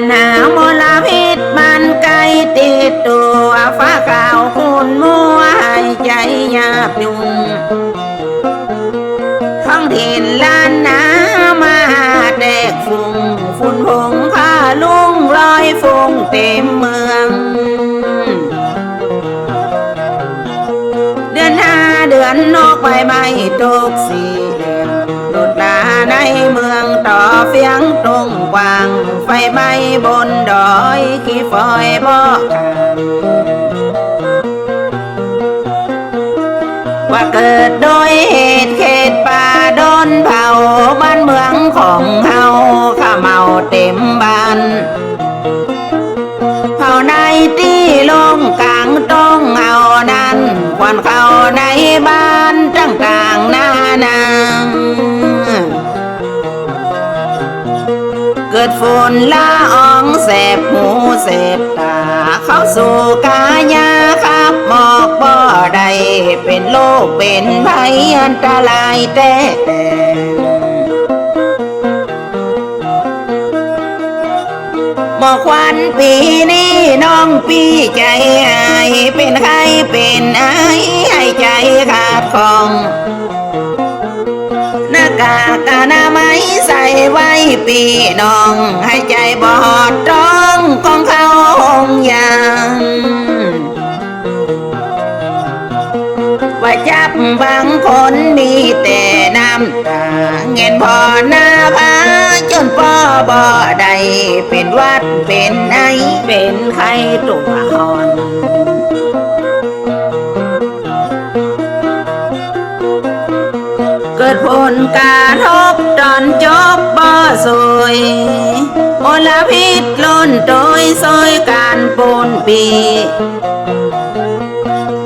ญหามลพิษมันไกลติดตัวฟ้าขาวคุณมัวหายใจยาบยุงท้องถิ่นล้านนามาแดกฝุ่งฝุ่นผงผ้าลุงลอยฟุ้งเต็มเมือง เดือนห้าเดือนนกไปไม่ตกสีเหลุดลาในเมืองต่อเฟียงโต วางไฟไหม้บนดอยขี้ฝอยบอกว่าเกิดโดยเหตุเขตป่าโดนเผาบ้านเมืองของเฮาข้าเมาเต็มบ้านเผาในที่ลงกลางต้องเอานั้นควันเข้าในบ้านต่างๆนาน ดฝุ่นละอองแสบหูแสบตา เข้าสู่กายาครับหมอกบ่ได้เป็นโรคเป็นภัยอันตรายแต่แต่บอกควันปีนี้น้องปีใจหายเป็นใครเป็นไอให้ใจขาดของ หน้ากากนามัยใส่ไว้ปีน้อง ให้ใจบอดจ้องของเขาหงยางว่าจับบางคนมีแต่น้ำตา เงินพอหน้าพาจนพ่อบ่ได้เป็นวัดเป็นไอเป็นไข้ตัวอ่อน ผลการทบตอนจบบ่สวยมลพิษล้นโดยซอยการปนปี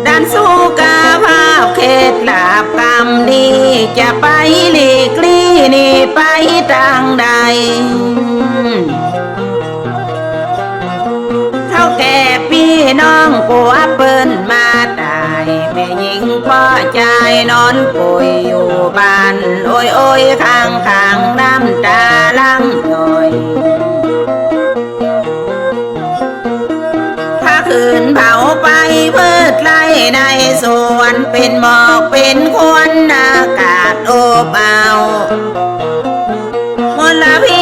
ด้านสุขภาพเขตลาบกรรมดีจะไปหลีกลี่นี่ไปทางใดเท่าแก่พี่น้องกลัวเปิ้นมาตาย หญิงพ่อใจนอนป่วยอยู่บ้าน โอ้ยโอ้ยข้างข้างน้ำตาลังย่อยถ้าคืนเผาไปเพืชไร่ในสวนเป็นหมอกเป็นควันอากาศโอบเอามลพิษ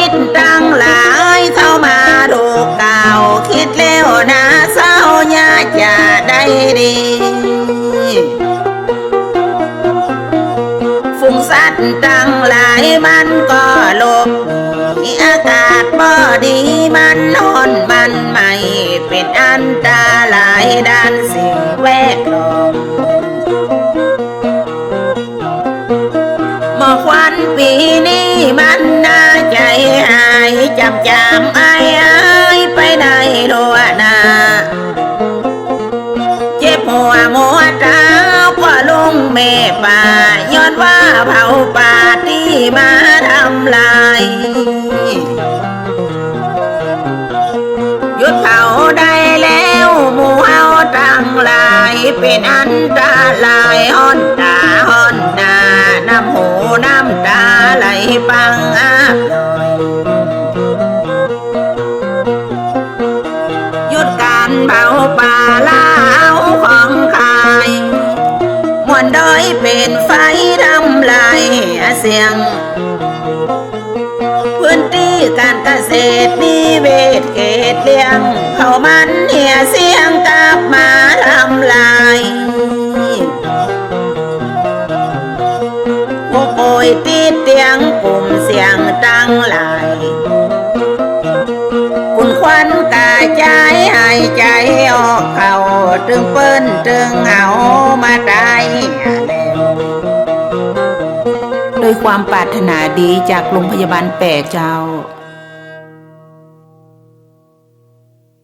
ฟุ้งสัตว์ตั้งหลายมันก็ลบหนีอากาศบ่ดีมันนอนมันไม่เป็นอันตรายด้านสิ่งแวดล้อมหมอกควันปีนี้มันน่าใจหายจำจำไอ้ไอ้ไปในดัวนาเจ็บหัวมัวเท้า ลุงแม่ป่าย้อนว่าเผาป่าที่มาทำลายหยุดเผาได้แล้วหมู่เฮาตั้งหลายเป็นอันตรายฮอนตาฮอนหน้าน้ำหูน้ำตาไหลปังอาบลอยหยุดการเผาป่าลาวของ นไฟทำลายเสียง พื้นที่การเกษตรนิเวศเขตเลี้ยงเขามันเหี่ยเสียงกลับมาทำลายผู้ป่วยติดเตียงกลุ่มเสียงตั้งหลายคุณควันกายใจหายใจออกเขาตึงเปิ้นตึงเอามาได้ ความปรารถนาดีจากโรงพยาบาลแปะเจ้า